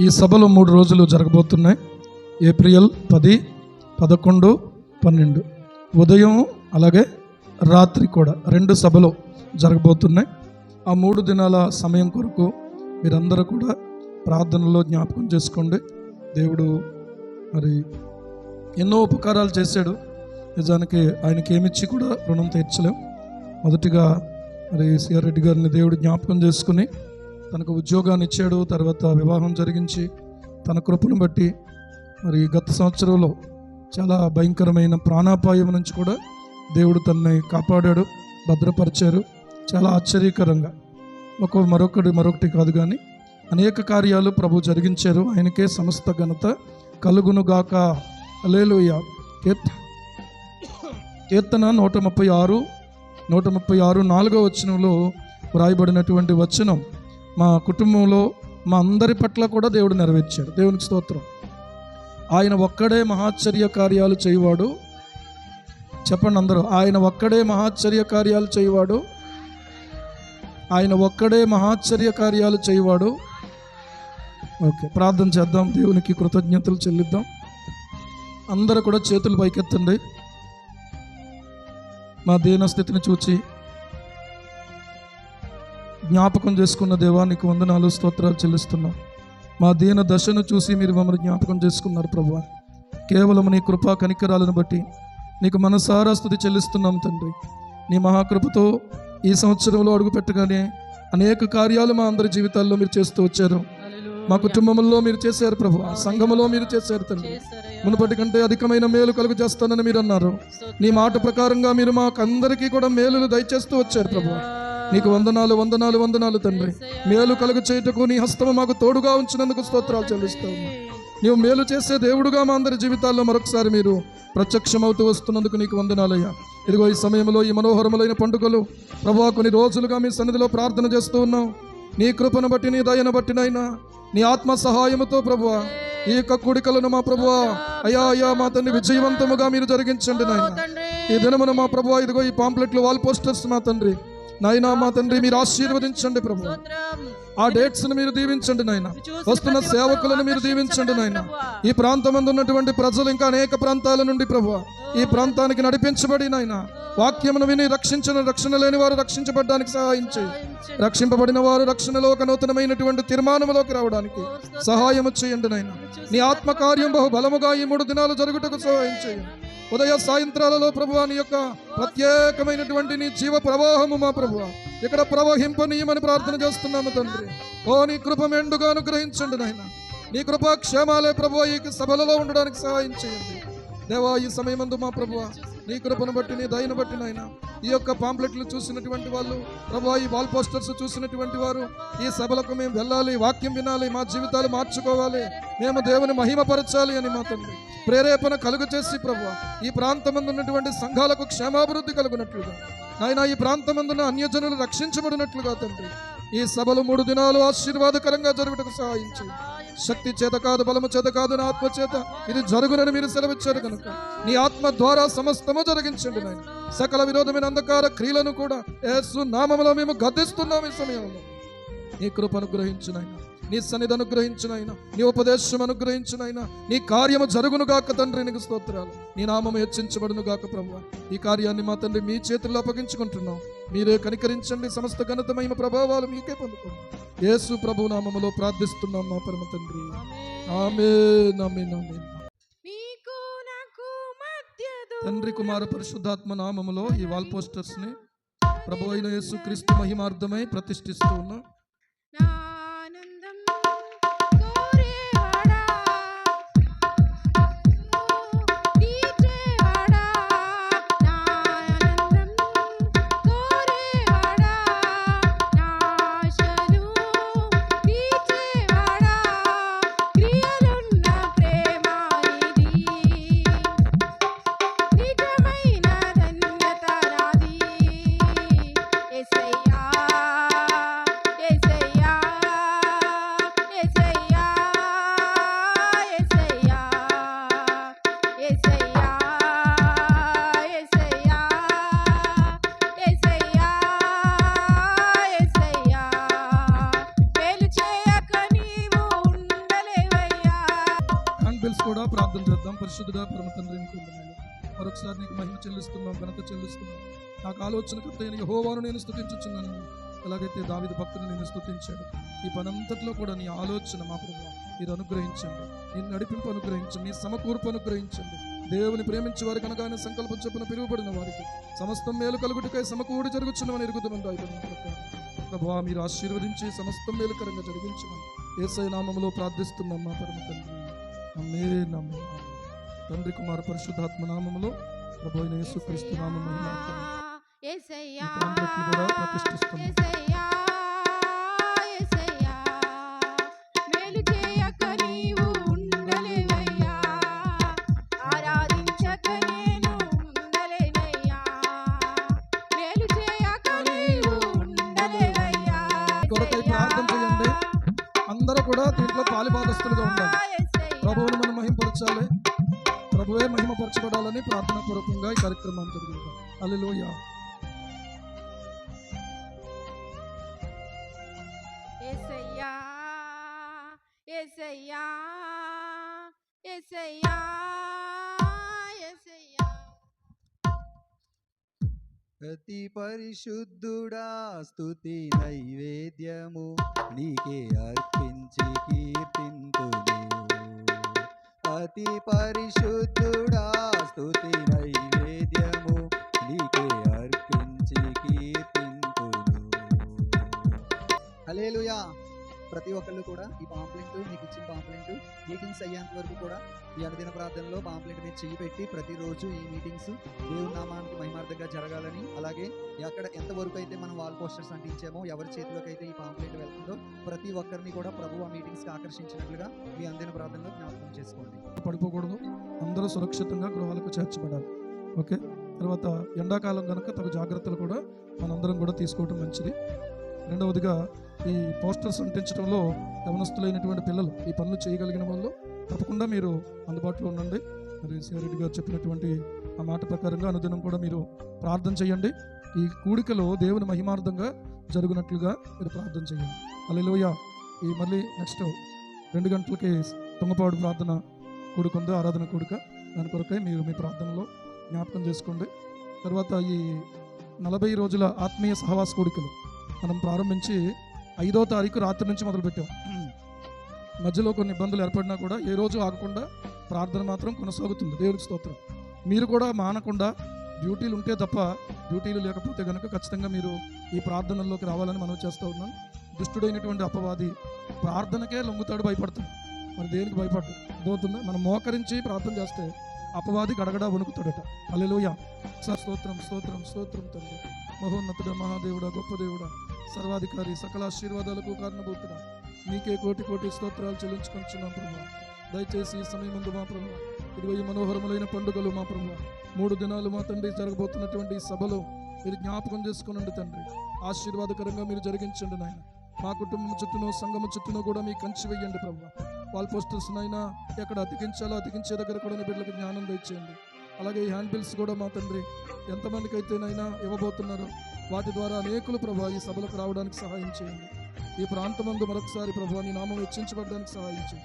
ఈ సభలు మూడు రోజులు జరగబోతున్నాయి. ఏప్రిల్ పది పదకొండు పన్నెండు. ఉదయం అలాగే రాత్రి కూడా రెండు సభలు జరగబోతున్నాయి. ఆ మూడు దినాల సమయం కొరకు మీరందరూ కూడా ప్రార్థనలో జ్ఞాపకం చేసుకోండి. దేవుడు మరి ఎన్నో ఉపకారాలు చేశాడు. నిజానికి ఆయనకి ఏమిచ్చి కూడా రుణం తీర్చలేం. మొదటిగా మరి సిఆర్ రెడ్డి గారిని దేవుడు జ్ఞాపకం చేసుకుని తనకు ఉద్యోగాన్ని ఇచ్చాడు తర్వాత వివాహం జరిగించి తన కృపను బట్టి మరి గత సంవత్సరంలో చాలా భయంకరమైన ప్రాణాపాయం నుంచి కూడా దేవుడు తనని కాపాడాడు భద్రపరిచారు. చాలా ఆశ్చర్యకరంగా. ఒక మరొకటి మరొకటి కాదు కానీ అనేక కార్యాలు ప్రభు జరిగించారు. ఆయనకే సమస్త ఘనత కలుగునుగాక. అలేలుయ కీర్త కీర్తన నూట ముప్పై ఆరు నూట ముప్పై ఆరు నాలుగో వచనంలో వ్రాయబడినటువంటి వచనం. మా కుటుంబంలో మా అందరి పట్ల కూడా దేవుడు నెరవేర్చాడు. దేవునికి స్తోత్రం. ఆయన ఒక్కడే మహాశ్చర్య కార్యాలు చేయవాడు. చెప్పండి అందరూ ఆయన ఒక్కడే మహాశ్చర్య కార్యాలు చేయవాడు. ఆయన ఒక్కడే మహాశ్చర్య కార్యాలు చేయవాడు. ఓకే ప్రార్థన చేద్దాం. దేవునికి కృతజ్ఞతలు చెల్లిద్దాం. అందరూ కూడా చేతులు పైకెత్తండి. మా దీన స్థితిని చూచి జ్ఞాపకం చేసుకున్న దేవానికి వందనాలు స్తోత్రాలు చెల్లిస్తున్నాం. మా దీన దశను చూసి మీరు మమ్మల్ని జ్ఞాపకం చేసుకున్నారు ప్రభు. కేవలం నీ కృపా కనికరాలను బట్టి నీకు మనసారా స్థుతి చెల్లిస్తున్నాం తండ్రి. నీ మహాకృపతో ఈ సంవత్సరంలో అడుగు పెట్టగానే అనేక కార్యాలు మా అందరి జీవితాల్లో మీరు చేస్తూ వచ్చారు. మా కుటుంబంలో మీరు చేశారు ప్రభు. సంఘములో మీరు చేశారు తండ్రి. మునుపటి కంటే అధికమైన మేలు కలుగు చేస్తానని మీరు అన్నారు. నీ మాట ప్రకారంగా మీరు మాకందరికీ కూడా మేలులు దయచేస్తూ వచ్చారు ప్రభు. నీకు వందనాలు వందనాలు వందనాలు తండ్రి. మేలు కలుగు చేయుటకు నీ హస్తము మాకు తోడుగా ఉంచినందుకు స్తోత్రాలు చెల్లిస్తాము. నీవు మేలు చేసే దేవుడుగా మా అందరి జీవితాల్లో మరొకసారి మీరు ప్రత్యక్షమవుతూ వస్తున్నందుకు నీకు వందనాలయ్యా. ఇదిగో ఈ సమయంలో ఈ మనోహరములైన పండుగలు ప్రభా కొన్ని రోజులుగా మీ సన్నిధిలో ప్రార్థన చేస్తూ ఉన్నాం. నీ కృపను బట్టి నీ దయను బట్టినైనా నీ ఆత్మ సహాయముతో ప్రభువ ఈ యొక్క కూడికలను మా ప్రభువా అయ్యా అయ్యా మా తండ్రి విజయవంతముగా మీరు జరిగించండి నాయన. ఈ దినమున మా ప్రభువ ఇదిగో ఈ పాంప్లెట్లు వాల్ పోస్టర్స్ మా తండ్రి. నాయనా మా తండ్రి మీరు ఆశీర్వదించండి ప్రభు. ఆ డేట్స్ను మీరు దీవించండి నాయన. వస్తున్న సేవకులను మీరు దీవించండి నాయన. ఈ ప్రాంతం ఉన్నటువంటి ప్రజలు ఇంకా అనేక ప్రాంతాల నుండి ప్రభు. ఈ ప్రాంతానికి నడిపించబడి నాయన. వాక్యమును విని రక్షించిన రక్షణ లేని వారు రక్షించబడడానికి సహాయం రక్షింపబడిన వారు రక్షణలో ఒక నూతనమైనటువంటి తీర్మానములోకి రావడానికి సహాయము చేయండి నాయన. నీ ఆత్మకార్యం బహు బలముగా ఈ మూడు దినాలు జరుగుటకు సహాయం చేయండి ఉదయ సాయంత్రాలలో ప్రభు నీ యొక్క ప్రత్యేకమైనటువంటి నీ జీవ ప్రవాహము మా ప్రభు ఇక్కడ ప్రవహింపనీయమని ప్రార్థన చేస్తున్నాము తండ్రి. ఓ నీ కృప మెండుగా అనుగ్రహించండి నాయన. నీ కృపా క్షేమాలే ప్రభు ఈ సభలలో ఉండడానికి సహాయం చేయండి. దేవా ఈ సమయమందు మా ప్రభు నీ కృపను బట్టి నీ దయను బట్టి నాయన ఈ యొక్క పాంప్లెట్లు చూసినటువంటి వాళ్ళు ప్రభా ఈ వాల్ పోస్టర్స్ చూసినటువంటి వారు ఈ సభలకు మేము వెళ్ళాలి వాక్యం వినాలి మా జీవితాలు మార్చుకోవాలి మేము దేవుని మహిమపరచాలి అని మా తండ్రి ప్రేరేపణ కలుగు చేసి ప్రభు ఈ ప్రాంతమందు ఉన్నటువంటి సంఘాలకు క్షేమాభివృద్ధి కలుగునట్లుగా. నాయన ఈ ప్రాంతమందున్న అన్యజనులు రక్షించబడినట్లుగా తండ్రి. ఈ సభలు మూడు దినాలు ఆశీర్వాదకరంగా జరుగుటకు సహాయం శక్తి చేత కాదు బలము చేత కాదు నా ఆత్మ చేత ఇది జరుగునని మీరు సెలవిచ్చారు కనుక. నీ ఆత్మ ద్వారా సమస్తము జరిగించండి నాయన. సకల విరోధమైన అంధకార క్రియలను కూడా యేసు నామములో మేము గద్దిస్తున్నాం ఈ సమయంలో. నీ కృపను గ్రహించు నాయన. నీ సన్నిధి అనుగ్రహించునైనా నీ ఉపదేశం అనుగ్రహించునైనా నీ కార్యము జరుగును గాక తండ్రి నీకు స్తోత్రాలు. నీ నామము హెచ్చించబడును గాక ప్రభు ఈ కార్యాన్ని మా తండ్రి మీ చేతుల్లో అప్పగించుకుంటున్నాం. మీరే కనికరించండి సమస్త ఘనత మహిమ ప్రభావాలు మీకే పొందుకోండి యేసు ప్రభు నామములో ప్రార్థిస్తున్నాం మా పరమ తండ్రి. ఆమె నమ్మి నమ్మి తండ్రి కుమార పరిశుద్ధాత్మ నామములో ఈ వాల్ పోస్టర్స్ని ప్రభు అయిన యేసు క్రీస్తు మహిమార్థమై ప్రతిష్ఠిస్తూ ఉన్నాం. పరిశుద్ధుడా పరమ తండ్రి నీకు మరొకసారి నీకు మహిమ చెల్లిస్తున్నాం ఘనత చెల్లిస్తున్నాం. నాకు ఆలోచన కర్తయ్యని యెహోవాను నేను స్థుతించుచున్నాను ఎలాగైతే దావిద భక్తుని నేను స్థుతించాడు ఈ పనంతట్లో కూడా నీ ఆలోచన మా ప్రభు మీరు అనుగ్రహించండి. నీ నడిపింపు అనుగ్రహించండి నీ సమకూర్పు అనుగ్రహించండి. దేవుని ప్రేమించే వారికి కనుక ఆయన సంకల్పం చొప్పున పిలువబడిన వారికి సమస్తం మేలు కలుగుటకై సమకూడి జరుగుచున్నవని ఎరుగుతున్నాం ప్రభా మీరు ఆశీర్వదించి సమస్తం మేలుకరంగా జరిగించమని ఏసై నామంలో ప్రార్థిస్తున్నాం మా పరమ తండ్రి. అమ్మే నమ్మే తండ్రి కుమార పరిశుద్ధాత్మ నామములో ప్రభు అయిన యేసుక్రీస్తు నామం మహిమార్థం యేసయ్యా ఈ పాంప్లెట్లు కూడా ప్రతిష్ఠిస్తున్నాం. మహిమపరచబడాలని ప్రార్థన పూర్వకంగా ఈ కార్యక్రమాన్ని జరిగిద్దాం అల్లెలూయా యేసయ్యా యేసయ్యా యేసయ్యా యేసయ్యా అతి పరిశుద్ధుడా స్తుతి నైవేద్యము నీకే అర్పించి కీర్తింతును అతి పరిశుద్ధుడా ప్రతి ఒక్కళ్ళు కూడా ఈ పాంప్లెంట్ మీకు ఇచ్చిన పాంప్లెంట్ మీటింగ్స్ అయ్యేంత వరకు కూడా ఈ అనుదిన ప్రార్థనలో పాంప్లెంట్ మీద చెయ్యి పెట్టి ప్రతిరోజు ఈ మీటింగ్స్ దేవుని నామానికి మహిమార్థంగా జరగాలని అలాగే ఎక్కడ ఎంతవరకు అయితే మనం వాల్ పోస్టర్స్ అంటించామో ఎవరి చేతిలోకి అయితే ఈ పాంప్లెట్ వెళ్తుందో ప్రతి ఒక్కరిని కూడా ప్రభు ఆ మీటింగ్స్కి ఆకర్షించినట్లుగా మీ అందిన ప్రార్థనలో జ్ఞాపకం చేసుకోండి. పడిపోకూడదు. అందరూ సురక్షితంగా గృహాలకు చేర్చబడాలి. ఓకే? తర్వాత ఎండాకాలం కనుక తగు జాగ్రత్తలు కూడా మనందరం కూడా తీసుకోవటం మంచిది. రెండవదిగా ఈ పోస్టర్స్ అంటించడంలో గమనస్తులైనటువంటి పిల్లలు ఈ పనులు చేయగలిగిన వాళ్ళు తప్పకుండా మీరు అందుబాటులో ఉండండి. మరి శివరెడ్డి గారు చెప్పినటువంటి ఆ మాట ప్రకారంగా అనుదినం కూడా మీరు ప్రార్థన చేయండి. ఈ కూడికలో దేవుని మహిమార్థంగా జరుగునట్లుగా మీరు ప్రార్థన చేయండి. అల్లెలుయ ఈ మళ్ళీ నెక్స్ట్ రెండు గంటలకి తుంగపాడు ప్రార్థన కూడుకుంది ఆరాధన కూడుక? దాని కొరకై మీరు మీ ప్రార్థనలో జ్ఞాపకం చేసుకోండి. తర్వాత ఈ నలభై రోజుల ఆత్మీయ సహవాస కూడికలు మనం ప్రారంభించి ఐదో తారీఖు రాత్రి నుంచి మొదలుపెట్టాం. మధ్యలో కొన్ని ఇబ్బందులు ఏర్పడినా కూడా ఏ రోజు ఆగకుండా ప్రార్థన మాత్రం కొనసాగుతుంది. దేవునికి స్తోత్రం. మీరు కూడా మానకుండా డ్యూటీలు ఉంటే తప్ప డ్యూటీలు లేకపోతే కనుక ఖచ్చితంగా మీరు ఈ ప్రార్థనల్లోకి రావాలని మనం చేస్తూ ఉన్నాం దుష్టుడైనటువంటి అపవాది ప్రార్థనకే లొంగుతాడు భయపడతాడు. మరి దేనికి భయపడ్డు అర్థమవుతుందా? మనం మోకరించి ప్రార్థన చేస్తే అపవాది గడగడ వణుకుతాడట. అల్లెలుయ స్తోత్రం స్తోత్రం స్తోత్రం తండ్రి. మహోన్నతుడ మహాదేవుడ గొప్ప దేవుడ. సర్వాధికారి సకల ఆశీర్వాదాలకు కారణభూతుడా. నీకే కోటి కోటి స్తోత్రాలు చెల్లించుకుంటున్నాం ప్రభు దయచేసి ఈ సమయం ముందు మా ప్రభు ఇరవై మనోహరములైన పండుగలు మా ప్రభు మూడు దినాలు మా తండ్రి జరగబోతున్నటువంటి సభలో మీరు జ్ఞాపకం చేసుకునండి తండ్రి. ఆశీర్వాదకరంగా మీరు జరిగించండి నాయన. మా కుటుంబం చుట్టూను సంగమ చుట్టూను కూడా మీ కంచి వేయండి ప్రభు వాల్ పోస్టర్స్ నైనా ఎక్కడ అతికించాలో అతికించే దగ్గర కూడా బిడ్డలకు జ్ఞానం తెచ్చేయండి అలాగే ఈ హ్యాండ్ బిల్స్ కూడా మా తండ్రి ఎంతమందికి అయితేనైనా ఇవ్వబోతున్నారో వాటి ద్వారా అనేకులు ప్రభా ఈ సభలకు రావడానికి సహాయం చేయండి. ఈ ప్రాంతమందు మరొకసారి ప్రభు నీ నామం హెచ్చించబడడానికి సహాయం చేయండి.